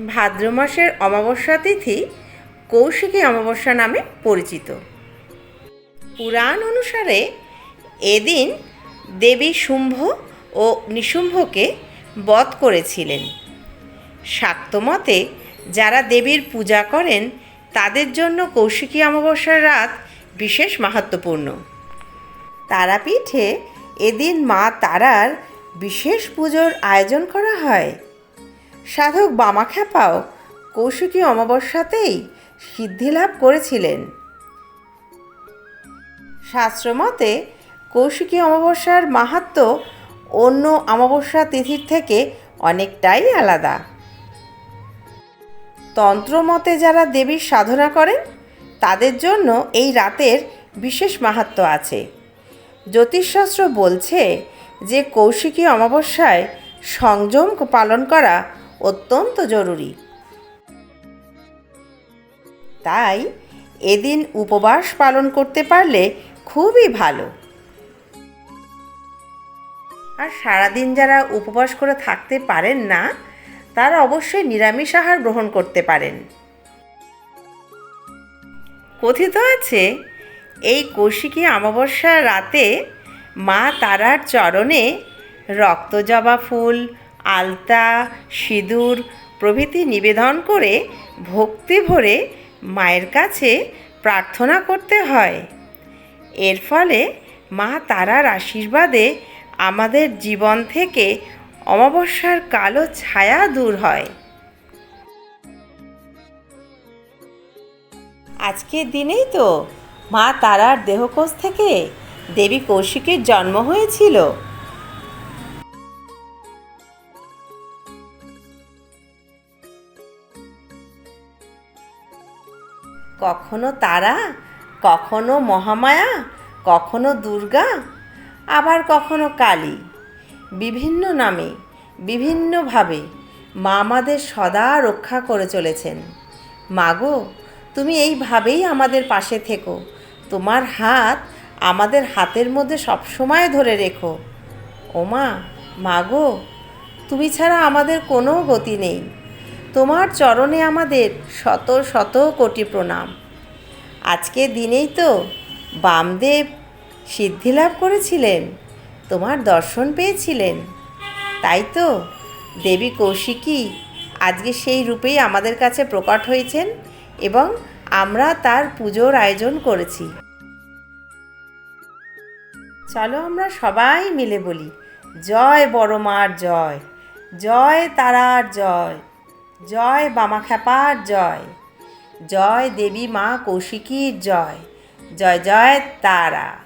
ভাদ্র মাসের অমাবস্যা তিথি কৌশিকী অমাবস্যা নামে পরিচিত। পুরাণ অনুসারে এদিন দেবী শুম্ভ ও নিশুম্ভকে বধ করেছিলেন। শাক্তমতে যারা দেবীর পূজা করেন, তাদের জন্য কৌশিকী অমাবস্যার রাত বিশেষ মাহাত্মপূর্ণ তারাপীঠে এদিন মা তারার বিশেষ পুজোর আয়োজন করা হয়। সাধক বামাখ্যাপাও কৌশিকী অমাবস্যাতেই সিদ্ধিলাভ করেছিলেন। শাস্ত্রমতে কৌশিকী অমাবস্যার মাহাত্ম্য অন্য অমাবস্যা তিথির থেকে অনেকটাই আলাদা। তন্ত্রমতে যারা দেবীর সাধনা করেন, তাদের জন্য এই রাতের বিশেষ মাহাত্ম্য আছে। জ্যোতিষশাস্ত্র বলছে যে কৌশিকী অমাবস্যায় সংযম পালন করা অত্যন্ত জরুরি। তাই এদিন উপবাস পালন করতে পারলে খুবই ভালো। আর সারাদিন যারা উপবাস করে থাকতে পারেন না, তারা অবশ্যই নিরামিষ আহার গ্রহণ করতে পারেন। কথিত আছে, এই কৌশিকী অমাবস্যার রাতে মা তারার চরণে রক্তজবা ফুল আলতা, সিঁদুর প্রভৃতি নিবেদন করে ভক্তি ভরে মায়ের কাছে প্রার্থনা করতে হয়। এর ফলে মা তারার আশীর্বাদে আমাদের জীবন থেকে অমাবস্যার কালো ছায়া দূর হয়। আজকের দিনেই তো মা তারার দেহকোষ থেকে দেবী কৌশিকের জন্ম হয়েছিল। কখনো তারা, কখনো মহামায়া, কখনো দুর্গা, আবার কখনো কালী। বিভিন্ন নামে, বিভিন্নভাবে মা আমাদের সদা রক্ষা করে চলেছেন। মাগো, তুমি এইভাবেই আমাদের পাশে থেকো। তোমার হাত আমাদের হাতের মধ্যে সবসময় ধরে রেখো। ওমা, মাগো, তুমি ছাড়া আমাদের কোনো গতি নেই। তোমার চরণে আমাদের শত শত কোটি প্রণাম। আজকের দিনেই তো বামদেব সিদ্ধিলাভ করেছিলেন, তোমার দর্শন পেয়েছিলেন। তাই তো দেবী কৌশিকী আজকে সেই রূপেই আমাদের কাছে প্রকট হয়েছেন এবং আমরা তার পুজোর আয়োজন করেছি। চলো আমরা সবাই মিলে বলি, জয় বড় মার জয় জয় তারার জয় জয় বামাখ্যাপার জয়। জয় দেবী মা কৌশিকীর জয়। জয় জয় তারা।